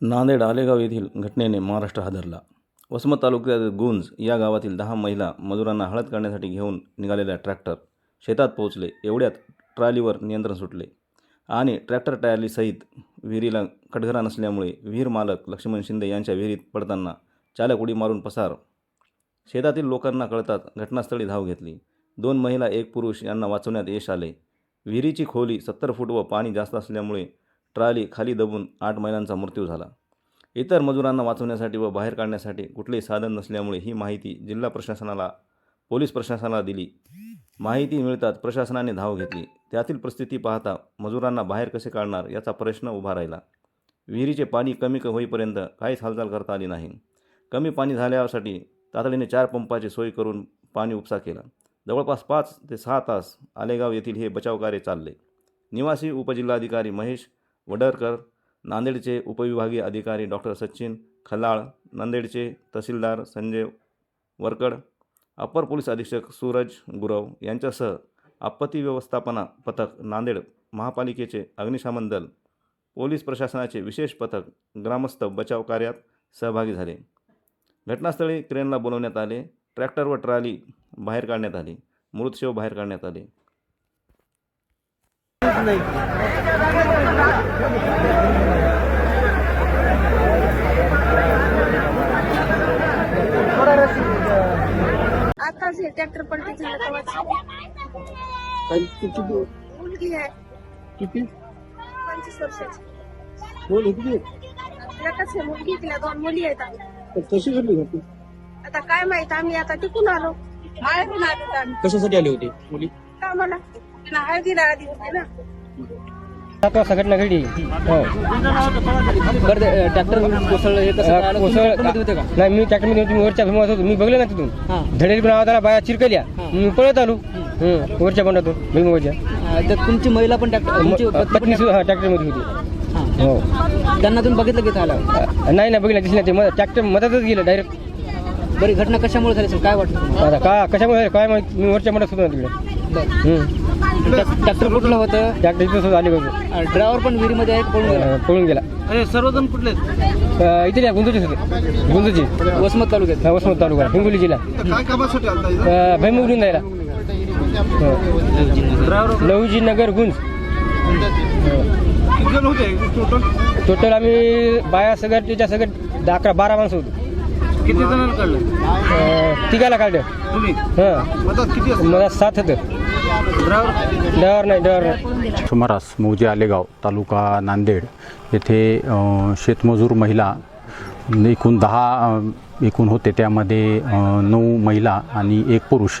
नांदेड आलेगाव येथील घटनेने महाराष्ट्र हादरला. वसमत तालुक्यात गुंज या गावातील दहा महिला मजुरांना हळद काढण्यासाठी घेऊन निघालेल्या ट्रॅक्टर शेतात पोहोचले. एवढ्यात ट्रॉलीवर नियंत्रण सुटले आणि ट्रॅक्टर ट्रॅलीसहित विहिरीला कटघरा नसल्यामुळे विहीर मालक लक्ष्मण शिंदे यांच्या विहिरीत पडताना चालक उडी मारून पसार. शेतातील लोकांना कळताच घटनास्थळी धाव घेतली. दोन महिला एक पुरुष यांना वाचवण्यात यश आले. विहिरीची खोली सत्तर फूट व पाणी जास्त असल्यामुळे ट्रॉली खाली दबून आठ महिलांचा मृत्यू झाला. इतर मजुरांना वाचवण्यासाठी व बाहेर काढण्यासाठी कुठलेही साधन नसल्यामुळे ही माहिती जिल्हा प्रशासनाला पोलीस प्रशासनाला दिली. माहिती मिळताच प्रशासनाने धाव घेतली. त्यातील परिस्थिती पाहता मजुरांना बाहेर कसे काढणार याचा प्रश्न उभा राहिला. विहिरीचे पाणी कमी होईपर्यंत काहीच हालचाल करता आली नाही. कमी पाणी झाल्यासाठी तातडीने चार पंपाची सोय करून पाणी उपसा केला. जवळपास पाच ते सहा तास आलेगाव येथील हे बचावकार्य चालले. निवासी उपजिल्हाधिकारी महेश वडरकर नांदेडचे उपविभागीय अधिकारी डॉक्टर सचिन खलाळ नांदेडचे तहसीलदार संजय वरकड अपर पोलीस अधीक्षक सूरज गुरव यांच्यासह आपत्ती व्यवस्थापना पथक नांदेड महापालिकेचे अग्निशमन दल पोलीस प्रशासनाचे विशेष पथक ग्रामस्थ बचाव कार्यात सहभागी झाले. घटनास्थळी क्रेनला बोलवण्यात आले ट्रॅक्टर व ट्रॉली बाहेर काढण्यात आली मृतशव बाहेर काढण्यात आले. आताच हे ट्रॅक्टर पलटी झालं तेव्हाच किती दि- मुलगी आहे. किती? पंचवीस वर्षाची. बोल किती एकच आहे मुलगी तिला दोन मुली आहेत आता. कशी घडली घटना आता काय माहीत आम्ही आता टिकून आलो. माळ्यातून आलो आम्ही. कशासाठी आले होते मुली? कामाला तिला हळदीला आधी होते ना. वाजता घटना घडली हो. बरं ते, ट्रॅक्टर कोसळलं हे कसं कळालं? तुम्ही कोसळ ट्रॅक्टरमध्ये होते का? नाही मी ट्रॅक्टरमध्ये तुम्ही वरच्या भीमात होतो. मी बघलं ना तिथून. हा. धडेल पण आवाज आला बाया चिरकल्या. मी पळत आलो. हं, वरच्या बंडातून भीमवरच्या अं, तर तुमची महिला पण ट्रॅक्टर तुमची पत्नी पण पत्नी सुद्धा मध्ये होती. हो. हा. त्यांना तुम्ही बघितलं की अ, नाही ना बघितलं दिसलं ते ट्रॅक्टर मधातच गेलं डायरेक्ट बरी घटना कशामुळे झाली असेल? काय वाटतं तुम्हाला? आता का कशामुळे झालं? काय माहीत? मी वरच्या बंडात होतो ना तिकडे. बरं. हं. ट्रॅ- ट्रॅक्टर कुठलं होतं? ट्रॅक्टर आले होते. ड्रायव्हर पण विहिरीमध्ये आहे पळून गेला. पळून गेला. अरे सर्वजण कुठले इथे या गुंजूचे होते गुंजूची वसमत तालुक्यात. वसमत तालुका हिंगोली जिल्हा? भैमुगडून जायला लहुजी नगर गुंज. टोटल टोटल आम्ही बाया सगळं त्याच्या सगळं दहा अकरा बारा माणसं होतो. किती जणांना काढलं? तिघाला काढलं. तुम्ही? हां. मदत किती असते मला सात होतं. डर नाही डर नाही. सुमारास मौजे आलेगाव तालुका नांदेड येथे शेतमजूर महिला एकूण दहा एकूण होते. त्यामध्ये नऊ महिला आणि एक पुरुष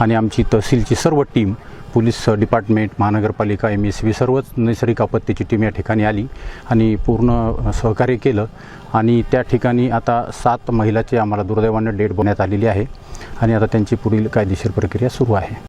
आणि आमची तहसीलची सर्व टीम पोलीस डिपार्टमेंट महानगरपालिका एम एस बी सर्वच नैसर्गिक आपत्तीची टीम या ठिकाणी आली आणि पूर्ण सहकार्य केलं. आणि त्या ठिकाणी आता सात महिलाचे आम्हाला दुर्दैवानं डेट बोलण्यात आलेली आहे. आणि आता त्यांची पुढील कायदेशीर प्रक्रिया सुरू आहे.